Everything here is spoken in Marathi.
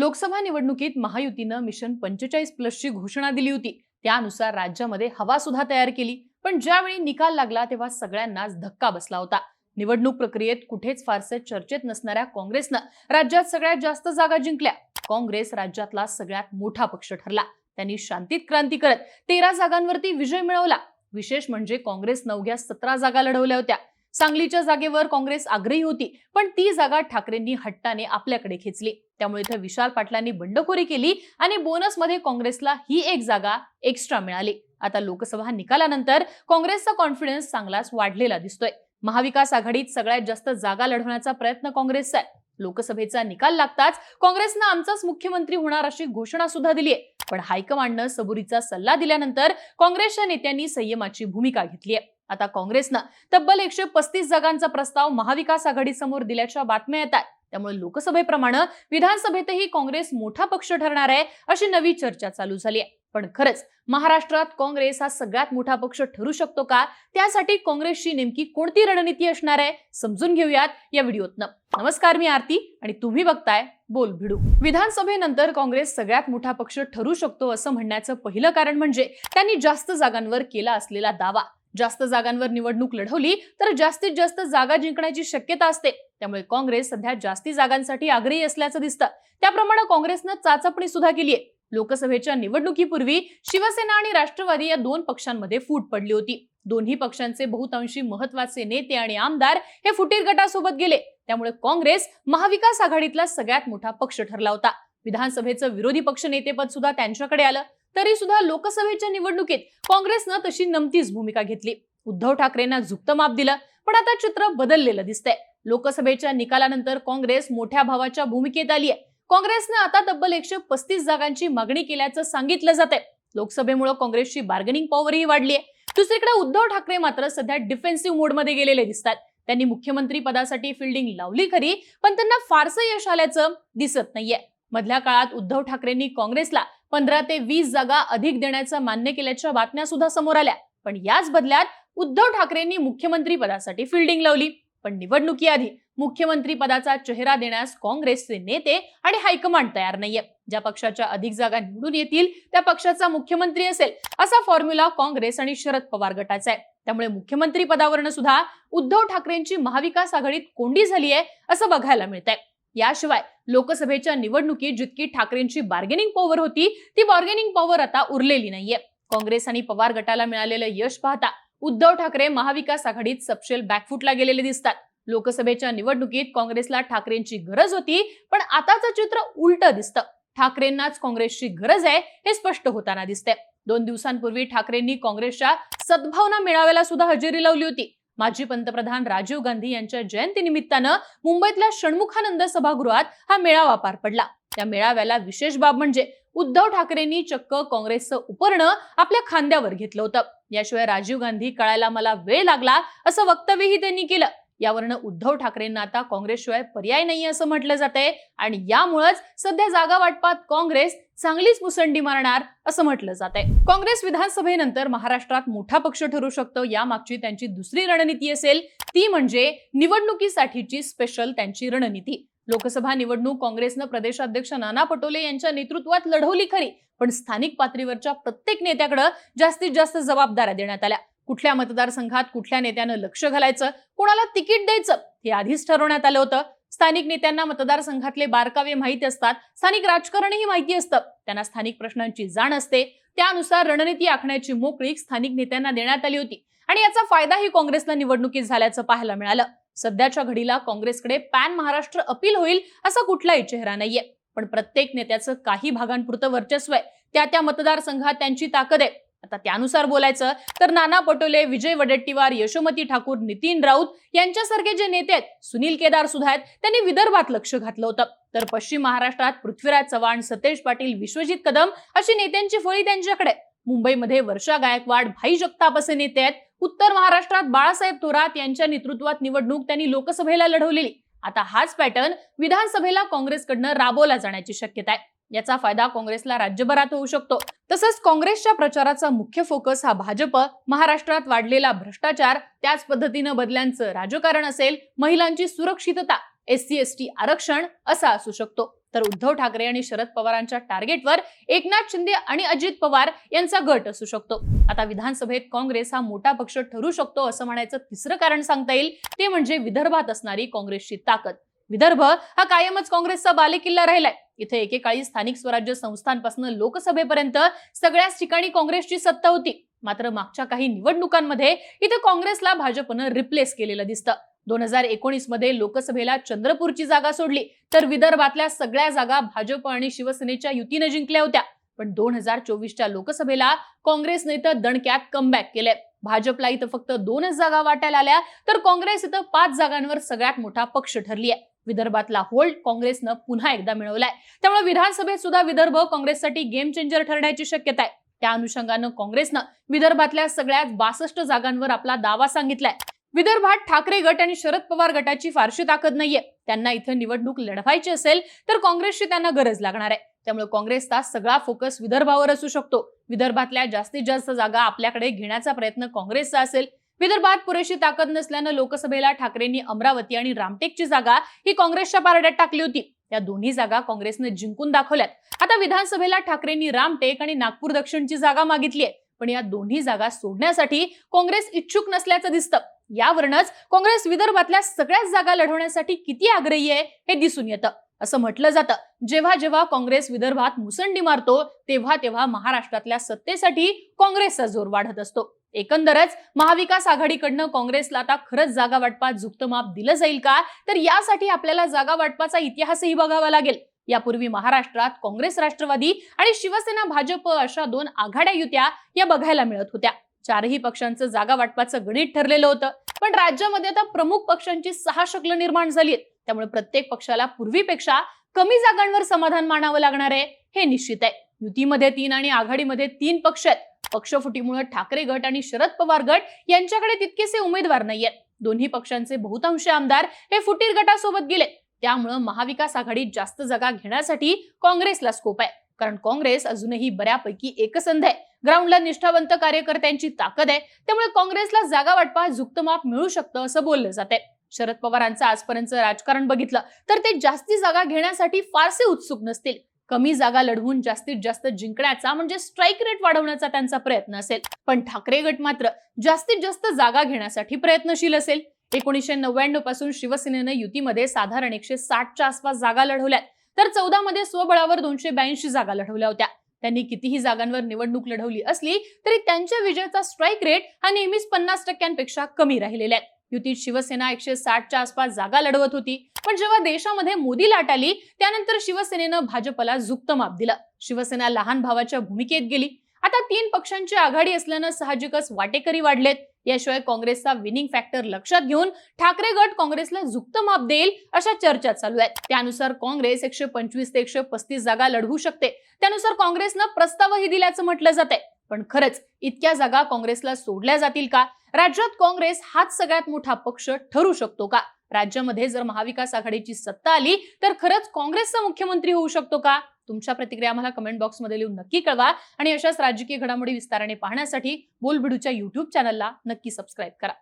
लोकसभा निवडणुकीत महायुतीनं मिशन पंचेचाळीस प्लसची घोषणा दिली होती. त्यानुसार राज्यामध्ये हवा सुद्धा तयार केली. पण ज्यावेळी निकाल लागला तेव्हा सगळ्यांनाच धक्का बसला होता. निवडणूक प्रक्रियेत कुठेच फारसे चर्चेत नसणाऱ्या काँग्रेसनं राज्यात सगळ्यात जास्त जागा जिंकल्या. काँग्रेस राज्यातला सगळ्यात मोठा पक्ष ठरला. त्यांनी शांतीत क्रांती करत तेरा जागांवरती विजय मिळवला. विशेष म्हणजे काँग्रेस नवघ्या सतरा जागा लढवल्या होत्या. सांगलीच्या जागेवर काँग्रेस आग्रही होती पण ती जागा ठाकरेंनी हट्टाने आपल्याकडे खेचली. त्यामुळे इथं विशाल पाटलांनी बंडखोरी केली आणि बोनसमध्ये काँग्रेसला ही एक जागा एक्स्ट्रा मिळाली. आता लोकसभा निकालानंतर काँग्रेसचा कॉन्फिडन्स चांगलाच वाढलेला दिसतोय. महाविकास आघाडीत सगळ्यात जास्त जागा लढवण्याचा प्रयत्न काँग्रेसचा आहे. लोकसभेचा निकाल लागताच काँग्रेसनं आमचाच मुख्यमंत्री होणार अशी घोषणा सुद्धा दिली आहे पण हायकमांडनं सबुरीचा सल्ला दिल्यानंतर काँग्रेसच्या नेत्यांनी संयमाची भूमिका घेतली आहे आता काँग्रेसनं तब्बल एकशे पस्तीस जागांचा प्रस्ताव महाविकास आघाडीसमोर दिल्याच्या बातम्या येतात त्यामुळे लोकसभेप्रमाणे विधानसभेतही काँग्रेस मोठा पक्ष ठरणार आहे अशी नवी चर्चा चालू झाली आहे. पण खरंच महाराष्ट्रात काँग्रेस हा सगळ्यात मोठा पक्ष ठरू शकतो का? त्यासाठी काँग्रेसची नेमकी कोणती रणनीती असणार आहे? समजून घेऊयात या व्हिडिओतनं. नमस्कार मी आरती आणि तुम्ही बघताय बोल भिडू. विधानसभेनंतर काँग्रेस सगळ्यात मोठा पक्ष ठरू शकतो असं म्हणण्याचं पहिलं कारण म्हणजे त्यांनी जास्त जागांवर केला असलेला दावा. जास्त जागांवर निवडणूक लढवली तर जास्तीत जास्त जागा जिंकण्याची शक्यता असते. त्यामुळे काँग्रेस सध्या जास्ती जागांसाठी आग्रही असल्याचं दिसतं. त्याप्रमाणे काँग्रेसनं चाचपणी सुद्धा केली आहे लोकसभेच्या निवडणुकीपूर्वी शिवसेना आणि राष्ट्रवादी या दोन पक्षांमध्ये फूट पडली होती. दोन्ही पक्षांचे बहुतांशी महत्त्वाचे नेते आणि आमदार हे फुटीर गटासोबत गेले. त्यामुळे काँग्रेस महाविकास आघाडीतला सगळ्यात मोठा पक्ष ठरला होता. विधानसभेचं विरोधी पक्ष नेतेपद सुद्धा त्यांच्याकडे आलं. तरी सुद्धा लोकसभेच्या निवडणुकीत काँग्रेसनं तशी नमतीच भूमिका घेतली. उद्धव ठाकरेंना झुकतं माप दिलं पण आता चित्र बदललेलं दिसतंय. लोकसभेच्या निकालानंतर काँग्रेस मोठ्या भावाच्या भूमिकेत आली आहे काँग्रेसनं आता तब्बल एकशे पस्तीस जागांची मागणी केल्याचं सांगितलं जात आहे लोकसभेमुळे काँग्रेसची बार्गेनिंग पॉवरही वाढली आहे दुसरीकडे उद्धव ठाकरे मात्र सध्या डिफेन्सिव्ह मोडमध्ये गेलेले दिसतात. त्यांनी मुख्यमंत्री पदासाठी फिल्डिंग लावली खरी पण त्यांना फारसं यश आल्याचं दिसत नाहीये. मधल्या काळात उद्धव ठाकरेंनी काँग्रेसला पंधरा ते वीस जागा अधिक देण्याचं मान्य केल्याच्या बातम्या सुद्धा समोर आल्या. पण याच बदल्यात उद्धव ठाकरेंनी मुख्यमंत्री पदासाठी फिल्डिंग लावली. पण निवडणुकीआधी मुख्यमंत्री पदाचा चेहरा देण्यास काँग्रेसचे नेते आणि हायकमांड तयार नाहीये. ज्या पक्षाच्या अधिक जागा निवडून येतील त्या पक्षाचा मुख्यमंत्री असेल असा फॉर्म्युला काँग्रेस आणि शरद पवार गटाचा आहे. त्यामुळे मुख्यमंत्री पदावरनं सुद्धा उद्धव ठाकरेंची महाविकास आघाडीत कोंडी झाली आहे असं बघायला मिळतंय. याशिवाय लोकसभेच्या निवडणुकीत जितकी ठाकरेंची बार्गेनिंग पॉवर होती ती बार्गेनिंग पॉवर आता उरलेली नाहीये. काँग्रेस आणि पवार गटाला मिळालेलं यश पाहता उद्धव ठाकरे महाविकास आघाडीत सपशेल बॅकफुटला गेलेले दिसतात. लोकसभेच्या निवडणुकीत काँग्रेसला ठाकरेंची गरज होती पण आताचं चित्र उलट दिसतं. ठाकरेंनाच काँग्रेसची गरज आहे हे स्पष्ट होताना दिसतंय. दोन दिवसांपूर्वी ठाकरेंनी काँग्रेसच्या सद्भावना मेळाव्याला सुद्धा हजेरी लावली होती. माजी पंतप्रधान राजीव गांधी यांच्या जयंती निमित्तानं मुंबईतल्या षण्मुखानंद सभागृहात हा मेळावा पार पडला. त्या मेळाव्याला विशेष बाब म्हणजे उद्धव ठाकरेंनी चक्क काँग्रेसचं उपरणं आपल्या खांद्यावर घेतलं होतं. याशिवाय राजीव गांधी कळायला मला वेळ लागला असं वक्तव्यही त्यांनी केलं. यावरनं उद्धव ठाकरेंना आता काँग्रेसशिवाय पर्याय नाही असं म्हटलं जातंय. आणि यामुळेच सध्या जागा वाटपात काँग्रेस चांगलीच मुसंडी मारणार असं म्हटलं जात आहे काँग्रेस विधानसभेनंतर महाराष्ट्रात मोठा पक्ष ठरू शकतो. यामागची त्यांची दुसरी रणनीती असेल ती म्हणजे निवडणुकीसाठीची स्पेशल त्यांची रणनीती. लोकसभा निवडणूक काँग्रेसनं प्रदेशाध्यक्ष नाना पटोले यांच्या नेतृत्वात लढवली खरी. पण स्थानिक पातळीवरच्या प्रत्येक नेत्याकडे जास्तीत जास्त जबाबदाऱ्या देण्यात आल्या. कुठल्या मतदारसंघात कुठल्या नेत्यानं लक्ष घालायचं कोणाला तिकीट द्यायचं हे आधीच ठरवण्यात आलं होतं. स्थानिक नेत्यांना मतदारसंघातले बारकावे माहिती असतात स्थानिक राजकारणही माहिती असतं. त्यांना स्थानिक प्रश्नांची जाण असते. त्यानुसार रणनीती आखण्याची मोकळीक स्थानिक नेत्यांना देण्यात आली होती. आणि याचा फायदाही काँग्रेसला निवडणुकीत झाल्याचं पाहायला मिळालं. सध्याच्या घडीला काँग्रेसकडे पॅन महाराष्ट्र अपील होईल असा कुठलाही चेहरा नाहीये. पण प्रत्येक नेत्याचं काही भागांपुरतं वर्चस्व आहे. त्या त्या मतदारसंघात त्यांची ताकद आहे. आता त्यानुसार बोलायचं तर नाना पटोले विजय वडेट्टीवार यशोमती ठाकूर नितीन राऊत यांच्यासारखे जे नेते आहेत सुनील केदार सुद्धा आहेत त्यांनी विदर्भात लक्ष घातलं होतं. तर पश्चिम महाराष्ट्रात पृथ्वीराज चव्हाण सतेज पाटील विश्वजित कदम अशी नेत्यांची फळी त्यांच्याकडे मुंबईमध्ये वर्षा गायकवाड भाई जगताप असे नेते आहेत. उत्तर महाराष्ट्रात बाळासाहेब थोरात यांच्या नेतृत्वात निवडणूक त्यांनी लोकसभेला लढवलेली. आता हाच पॅटर्न विधानसभेला काँग्रेसकडनं राबवला जाण्याची शक्यता आहे. याचा फायदा काँग्रेसला राज्यभरात होऊ शकतो. तसंच काँग्रेसच्या प्रचाराचा मुख्य फोकस हा भाजप. महाराष्ट्रात वाढलेला भ्रष्टाचार त्याच पद्धतीनं बदल्यांचं राजकारण असेल महिलांची सुरक्षितता एस सी एस टी आरक्षण असा असू शकतो. तर उद्धव ठाकरे आणि शरद पवारांच्या टार्गेटवर एकनाथ शिंदे आणि अजित पवार यांचा गट असू शकतो. आता विधानसभेत काँग्रेस हा मोठा पक्ष ठरू शकतो असं म्हणायचं तिसरं कारण सांगता येईल ते म्हणजे विदर्भात असणारी काँग्रेसची ताकद. विदर्भ हा कायमच काँग्रेसचा बालेकिल्ला राहिलाय. इथे एकेकाळी स्थानिक स्वराज्य संस्थांपासून लोकसभेपर्यंत सगळ्याच ठिकाणी काँग्रेसची सत्ता होती. मात्र मागच्या काही निवडणुकांमध्ये इथे काँग्रेसला भाजपनं रिप्लेस केलेलं दिसतं. दोन हजार एकोणीसमध्ये लोकसभेला चंद्रपूरची जागा सोडली. तर विदर्भातल्या सगळ्या जागा भाजप आणि शिवसेनेच्या युतीनं जिंकल्या होत्या. पण दोन हजार चोवीसच्या लोकसभेला काँग्रेसने तर दणक्यात कमबॅक केलंय. भाजपला इथं फक्त दोनच जागा वाटायला आल्या तर काँग्रेस इथं पाच जागांवर सगळ्यात मोठा पक्ष ठरली आहे विदर्भातला होल्ड काँग्रेसनं पुन्हा एकदा मिळवलाय. त्यामुळे विधानसभेत सुद्धा विदर्भ काँग्रेससाठी गेम चेंजर ठरण्याची शक्यता आहे. त्या अनुषंगानं काँग्रेसनं विदर्भातल्या सगळ्यात बासष्ट जागांवर आपला दावा सांगितलाय. विदर्भात ठाकरे गट आणि शरद पवार गटाची फारशी ताकद नाहीये. त्यांना इथं निवडणूक लढवायची असेल तर काँग्रेसची त्यांना गरज लागणार आहे. त्यामुळे काँग्रेसचा सगळा फोकस विदर्भावर असू शकतो. विदर्भातल्या जास्तीत जास्त जागा आपल्याकडे घेण्याचा प्रयत्न काँग्रेसचा असेल विदर्भात पुरेशी ताकद नसल्यानं लोकसभेला ठाकरेंनी अमरावती आणि रामटेकची जागा ही काँग्रेसच्या पारड्यात टाकली होती. या दोन्ही जागा काँग्रेसनं जिंकून दाखवल्यात. आता विधानसभेला ठाकरेंनी रामटेक आणि नागपूर दक्षिणची जागा मागितली आहे. पण या दोन्ही जागा सोडण्यासाठी काँग्रेस इच्छुक नसल्याचं दिसतं. यावरूनच काँग्रेस विदर्भातल्या सगळ्याच जागा लढवण्यासाठी किती आग्रही आहे हे दिसून येतं. असं म्हटलं जातं. जेव्हा जेव्हा काँग्रेस विदर्भात मुसंडी मारतो तेव्हा तेव्हा महाराष्ट्रातल्या सत्तेसाठी काँग्रेसचा जोर वाढत असतो. एकंदरच महाविकास आघाडीकडनं काँग्रेसला आता खरंच जागा वाटपात झुकतं माप दिलं जाईल का? तर यासाठी आपल्याला जागा वाटपाचा इतिहासही बघावा लागेल. यापूर्वी महाराष्ट्रात काँग्रेस राष्ट्रवादी आणि शिवसेना भाजप अशा दोन आघाड्या युत्या या बघायला मिळत होत्या. चारही पक्षांचं जागा वाटपाचं गणित ठरलेलं होतं. पण राज्यामध्ये आता प्रमुख पक्षांची सहा शकलं निर्माण झाली आहेत. त्यामुळे प्रत्येक पक्षाला पूर्वीपेक्षा कमी जागांवर समाधान मानावं लागणार आहे हे निश्चित आहे. युतीमध्ये तीन आणि आघाडीमध्ये तीन पक्ष आहेत. पक्षफुटीमुळे ठाकरे गट आणि शरद पवार गट यांच्याकडे तितकेसे उमेदवार नाहीयेत. दोन्ही पक्षांचे बहुतांश आमदार हे फुटीर गटासोबत गेले. त्यामुळे महाविकास आघाडीत जास्त जागा घेण्यासाठी काँग्रेसला स्कोप आहे. कारण काँग्रेस अजूनही बऱ्यापैकी एकसंध आहे. ग्राउंडला निष्ठावंत कार्यकर्त्यांची ताकद आहे. त्यामुळे काँग्रेसला जागा वाटपा झुकतं माप मिळू शकतं असं बोललं जाते शरद पवारांचं आजपर्यंत राजकारण बघितलं तर ते जास्ती जागा घेण्यासाठी फारसे उत्सुक नसतील. कमी जागा लढवून जास्तीत जास्त जिंकण्याचा म्हणजे स्ट्राईक रेट वाढवण्याचा त्यांचा प्रयत्न असेल. पण ठाकरे गट मात्र जास्तीत जास्त जागा घेण्यासाठी प्रयत्नशील असेल. एकोणीसशे नव्याण्णवपासून शिवसेनेनं युतीमध्ये साधारण एकशे साठच्या आसपास जागा लढवल्यात. तर चौदा मध्ये स्वबळावर दोनशे ब्याऐंशी जागा लढवल्या होत्या. त्यांनी कितीही जागांवर निवडणूक लढवली असली तरी त्यांच्या विजयाचा स्ट्राईक रेट हा नेहमीच पन्नास टक्क्यांपेक्षा कमी राहिलेला आहे. युतीत शिवसेना एकशे साठच्या आसपास जागा लढवत होती. पण जेव्हा देशामध्ये मोदी लाट आली त्यानंतर शिवसेनेनं भाजपला झुकतं माप दिलं. शिवसेना लहान भावाच्या भूमिकेत गेली. आता तीन पक्षांची आघाडी असल्यानं साहजिकच वाटेकरी वाढलेत. याशिवाय काँग्रेसचा विनिंग फॅक्टर लक्षात घेऊन ठाकरे गट काँग्रेसला झुकतं माप देईल अशा चर्चा चालू आहेत. त्यानुसार काँग्रेस एकशे पंचवीस ते एकशे पस्तीस जागा लढवू शकते. त्यानुसार काँग्रेसनं प्रस्तावही दिल्याचं म्हटलं जाते पण खरंच इतक्या जागा काँग्रेसला सोडल्या जातील का? राज्यात काँग्रेस हाच सगळ्यात मोठा पक्ष ठरू शकतो का? राज्यामध्ये जर महाविकास आघाडीची सत्ता आली तर खरंच काँग्रेसचा मुख्यमंत्री होऊ शकतो का? तुमच्या प्रतिक्रिया आम्हाला कमेंट बॉक्समध्ये लिहून नक्की कळवा आणि अशाच राजकीय घडामोडी विस्ताराने पाहण्यासाठी बोलबिडूच्या युट्यूब चॅनलला नक्की सबस्क्राईब करा.